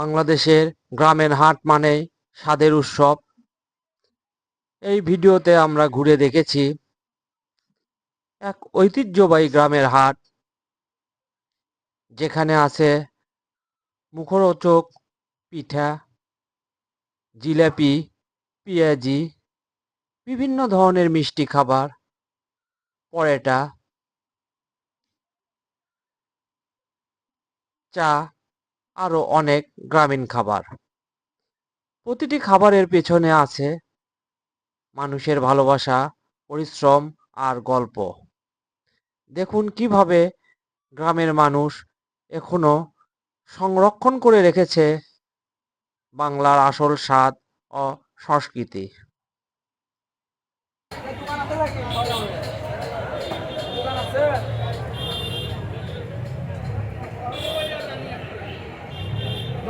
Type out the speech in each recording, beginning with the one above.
বাংলাদেশের গ্রামের হাট মানেই স্বাদের উৎসব। এই ভিডিওতে আমরা ঘুরে দেখেছি এক ঐতিহ্যবাহী গ্রামের হাট, যেখানে আছে মুখরোচক পিঠা, জিলাপি, পেঁয়াজি, বিভিন্ন ধরনের মিষ্টি খাবার, পরোটা, চা আরও অনেক গ্রামীণ খাবার। প্রতিটি খাবারের পেছনে আছে মানুষের ভালোবাসা, পরিশ্রম আর গল্প। দেখুন কীভাবে গ্রামের মানুষ এখনও সংরক্ষণ করে রেখেছে বাংলার আসল স্বাদ ও সংস্কৃতি।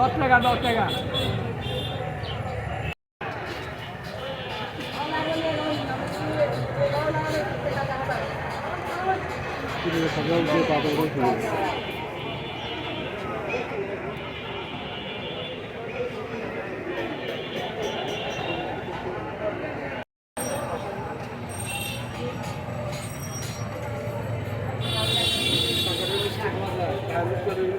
দশ টাকা দশ টাকা। যা পাইনি গাছ কাটে নয়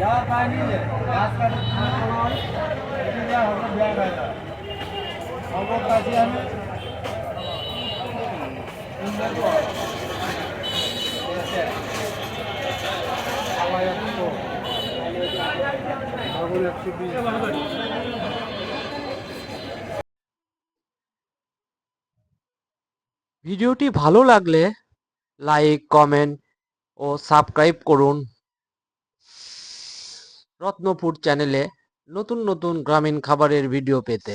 जा पानी ले। घास का तो ভিডিওটি ভালো লাগলে লাইক কমেন্ট ও সাবস্ক্রাইব করুন। রত্নপুর চ্যানেলে নতুন নতুন গ্রামীণ খাবারের ভিডিও পেতে।